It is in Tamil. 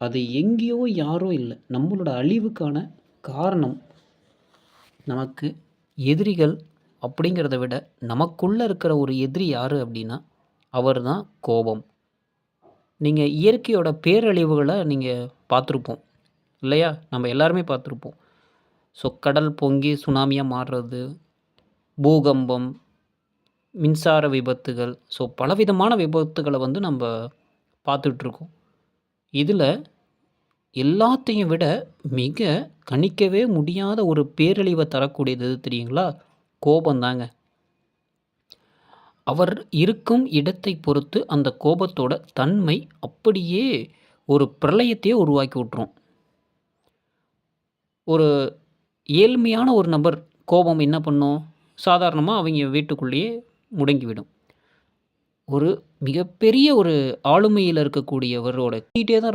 அது எங்கேயோ யாரோ இல்லை. நம்மளோட அழிவுக்கான காரணம் நமக்கு எதிரிகள் அப்படிங்கிறத விட நமக்குள்ளே இருக்கிற ஒரு எதிரி யார் அப்படின்னா அவர் தான் கோபம். நீங்கள் இயற்கையோட பேரழிவுகளை நீங்கள் பார்த்துருப்போம் இல்லையா? நம்ம எல்லாருமே பார்த்துருப்போம். ஸோ கடல் பொங்கி சுனாமியாக மாறுறது பூகம்பம் மின்சார விபத்துகள். ஸோ பலவிதமான விபத்துகளை வந்து நம்ம பார்த்துட்ருக்கோம் இதில் எல்லாத்தையும் விட மிக கணிக்கவே முடியாத ஒரு பேரழிவை தரக்கூடியது எது தெரியுங்களா? கோபந்தாங்க. அவர் இருக்கும் இடத்தை பொறுத்து அந்த கோபத்தோட தன்மை அப்படியே ஒரு பிரளயத்தையே உருவாக்கி விட்டுரும். ஒரு ஏழ்மையான ஒரு நபர் கோபம் என்ன பண்ணும்? சாதாரணமாக அவங்க வீட்டுக்குள்ளேயே முடங்கிவிடும். ஒரு மிகப்பெரிய ஒரு ஆளுமையில் இருக்கக்கூடியவரோட கிட்டே தான்